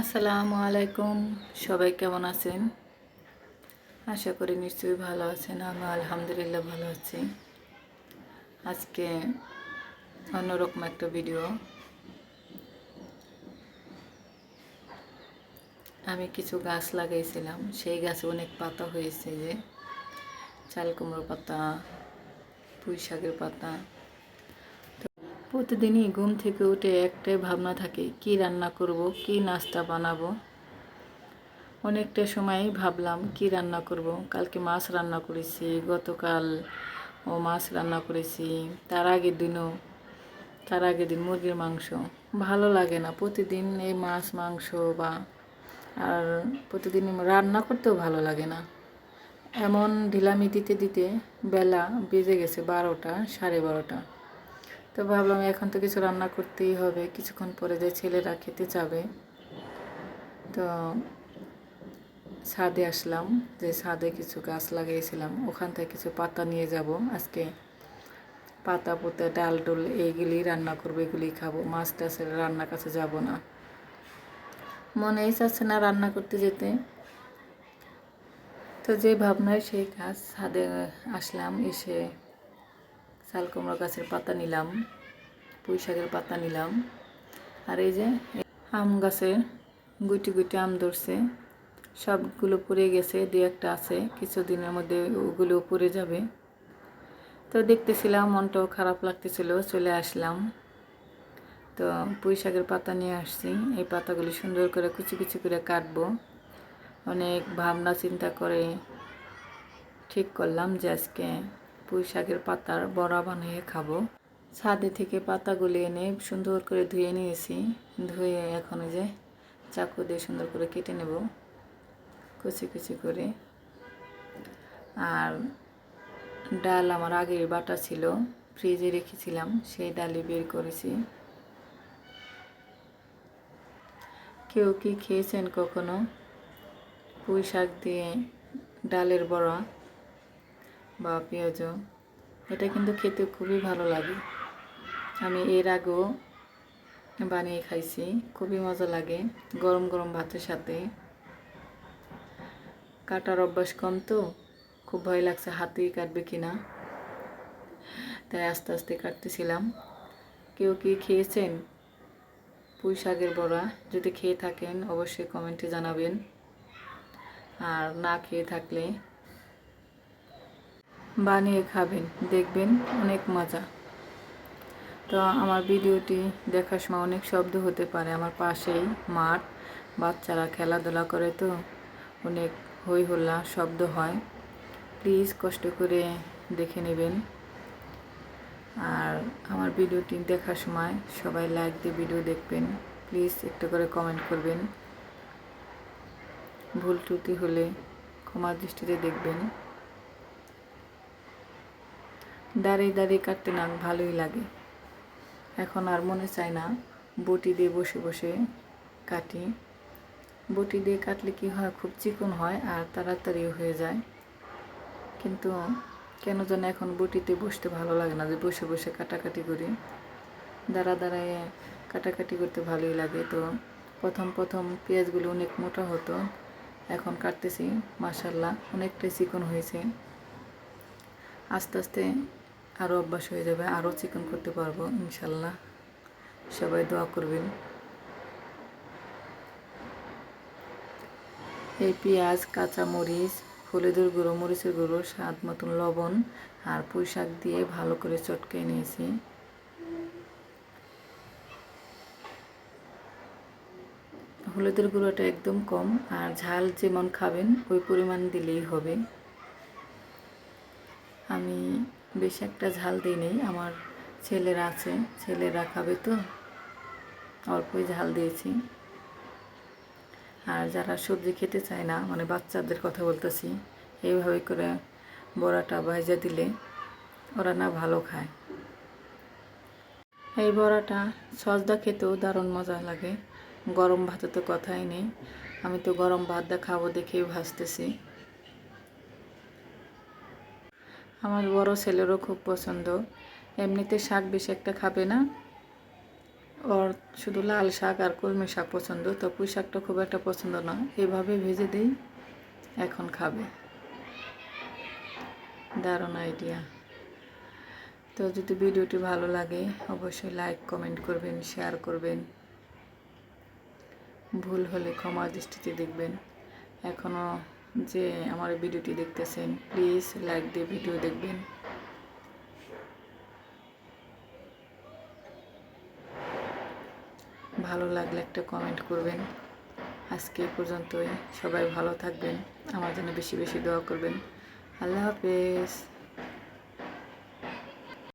আসসালামু আলাইকুম। সবাই কেমন আছেন? আশা করি নিশ্চয়ই ভালো আছেন। আমি আলহামদুলিল্লাহ ভালো আছি। আজকে অন্যরকম একটা ভিডিও আমি কিছু গাছ লাগাইছিলাম। সেই গাছে অনেক পাতা হয়েছে যে, চাল কুমড়ো পাতা পুঁই শাকের পাতা প্রতিদিনই ঘুম থেকে উঠে একটাই ভাবনা থাকে, কি রান্না করব, কি নাস্তা বানাবো? অনেকটা সময় ভাবলাম, কি রান্না করব? কালকে মাছ রান্না করেছি, গতকাল ও মাছ রান্না করেছি, তার আগের দিনও, তার আগের দিন মুরগির মাংস। ভালো লাগে না, প্রতিদিন এই মাছ, মাংস বা, আর প্রতিদিন রান্না করতেও ভালো লাগে না। এমন ঢিলামি দিতে দিতে বেলা বেজে গেছে বারোটা, সাড়ে বারোটা। তো ভাবলাম এখন তো কিছু রান্না করতেই হবে। কিছুক্ষণ পরে যে ছেলেরা খেতে যাবে, তো ছাদে আসলাম, যে ছাদে কিছু গাছ লাগিয়েছিলাম। ওখান থেকে কিছু পাতা নিয়ে যাব। আজকে পাতা, পুঁতে, ডাল, ডোল এইগুলি রান্না করব, এগুলি খাব। মাছ টাছের রান্নার কাছে যাব না। মনেই চাচ্ছে না রান্না করতে যেতে। তো যে ভাবনায় সেই গাছ ছাদে আসলাম, এসে শাল কুমড়ো গাছের পাতা নিলাম, পুঁই শাকের পাতা নিলাম, আর এই যে আম গাছে গুটি গুটি আম ধরছে, সবগুলো পড়ে গেছে, দু একটা আছে, কিছুদিনের মধ্যে ওগুলো পড়ে যাবে। তো দেখতেছিলাম, মনটাও খারাপ লাগতেছিল, চলে আসলাম। তো পুঁই শাকের পাতা নিয়ে আসছি, এই পাতাগুলি সুন্দর করে কুচি কুচি করে কাটবো। অনেক ভাবনা চিন্তা করে ঠিক করলাম যে আজকে পুঁই শাকের পাতার বড়া বানিয়ে খাব। ছাদে থেকে পাতাগুলি এনে সুন্দর করে ধুয়ে নিয়েছি। ধুয়ে এখন যে চাকু দিয়ে সুন্দর করে কেটে নেব। কুচি কুচি করে। আর ডাল আমার আগের বাটা ছিল, ফ্রিজে রেখেছিলাম, সেই ডালই বের করেছি। কেউ কি খেয়েছেন কখনো? পুঁই শাক দিয়ে ডালের বড়া। বা পেঁয়াজ এটা কিন্তু খেতে খুবই ভালো লাগে। আমি এর আগেও বানিয়ে খাইছি, খুবই মজা লাগে গরম গরম ভাতের সাথে। কাটার অভ্যাস কম তো, খুব ভয় লাগছে হাতেই কাটবে কিনা। তাই আস্তে আস্তে কাটতেছিলাম। কেউ কি খেয়েছেন? পুঁই শাকের বড়া, যদি খেয়ে থাকেন অবশ্যই কমেন্টে জানাবেন। আর না খেয়ে থাকলে বানিয়ে খাবেন, দেখবেন অনেক মজা। তো আমার ভিডিওটি দেখার সময় অনেক শব্দ হতে পারে, আমার পাশেই মাঠ, বাচ্চারা খেলাধুলা করে তো অনেক হই হল্লা শব্দ হয়। প্লিজ কষ্ট করে দেখে নেবেন। আর আমার ভিডিওটি দেখার সময় সবাই লাইক দিয়ে ভিডিও দেখবেন। প্লিজ একটু করে কমেন্ট করবেন। ভুল ত্রুটি হলে ক্ষমার দৃষ্টিতে দেখবেন। দাঁড়িয়ে দাঁড়িয়ে কাটতে না, ভালোই লাগে। এখন আর মনে চায় না, বটি দিয়ে বসে বসে কাটি। বটি দিয়ে কাটলে কি হয়, খুব চিকন হয় আর তাড়াতাড়িও হয়ে যায়। কিন্তু কেন যেন এখন বটিতে বসতে ভালো লাগে না যে বসে বসে কাটাকাটি করি। দাঁড়া দাঁড়ায় কাটাকাটি করতে ভালোই লাগে। তো প্রথম প্রথম পেঁয়াজগুলো অনেক মোটা হতো, এখন কাটতেছি মাসাল্লাহ অনেকটাই চিকন হয়েছে। আস্তে আস্তে আরও অভ্যাস হয়ে যাবে আরও চিকন করতে পারব, ইনশাল্লাহ। সবাই দোয়া করবেন। এই পেঁয়াজ কাঁচা মরিচ হলুদের গুঁড়ো, মরিচের গুঁড়ো, স্বাদ মতন লবণ আর পুঁই শাক দিয়ে ভালো করে চটকে নিয়েছি। হলুদের গুঁড়োটা একদম কম আর ঝাল যেমন খাবেন, ওই পরিমাণ দিলেই হবে। বেশি একটা ঝাল দিই নেই। আমার ছেলেরা আছে, ছেলেরা খাবে তো। অল্পই ঝাল দিয়েছি। আর যারা সবজি খেতে চায় না মানে বাচ্চাদের কথা বলতেছি, এইভাবে করে বড়াটা ভাজা দিলে ওরা না ভালো খায়। এই বড়াটা সজদা খেতেও দারুণ মজা লাগে। গরম ভাতে তো কথাই নেই। আমি তো গরম ভাতটা খাব দেখেই ভাজতেছি। আমার বড় ছেলেরও খুব পছন্দ। এমনিতে শাক বেশি একটা খাবে না। ওর শুধু লাল শাক আর কলমি শাক পছন্দ, তো পুঁই শাকটা খুব একটা পছন্দ না। এভাবে ভেজে দিই, এখন খাবে। দারুণ আইডিয়া তো যদি ভিডিওটি ভালো লাগে, অবশ্যই লাইক কমেন্ট করবেন শেয়ার করবেন। ভুল হলে ক্ষমা দৃষ্টিতে দেখবেন। এখনও যে আমার ভিডিওটি দেখতেছেন প্লিজ লাইক দিয়ে ভিডিও দেখবেন। ভালো লাগলে একটা কমেন্ট করবেন। আজকে পর্যন্তই। সবাই ভালো থাকবেন। আমার জন্য বেশি বেশি দোয়া করবেন। আল্লাহ হাফেজ।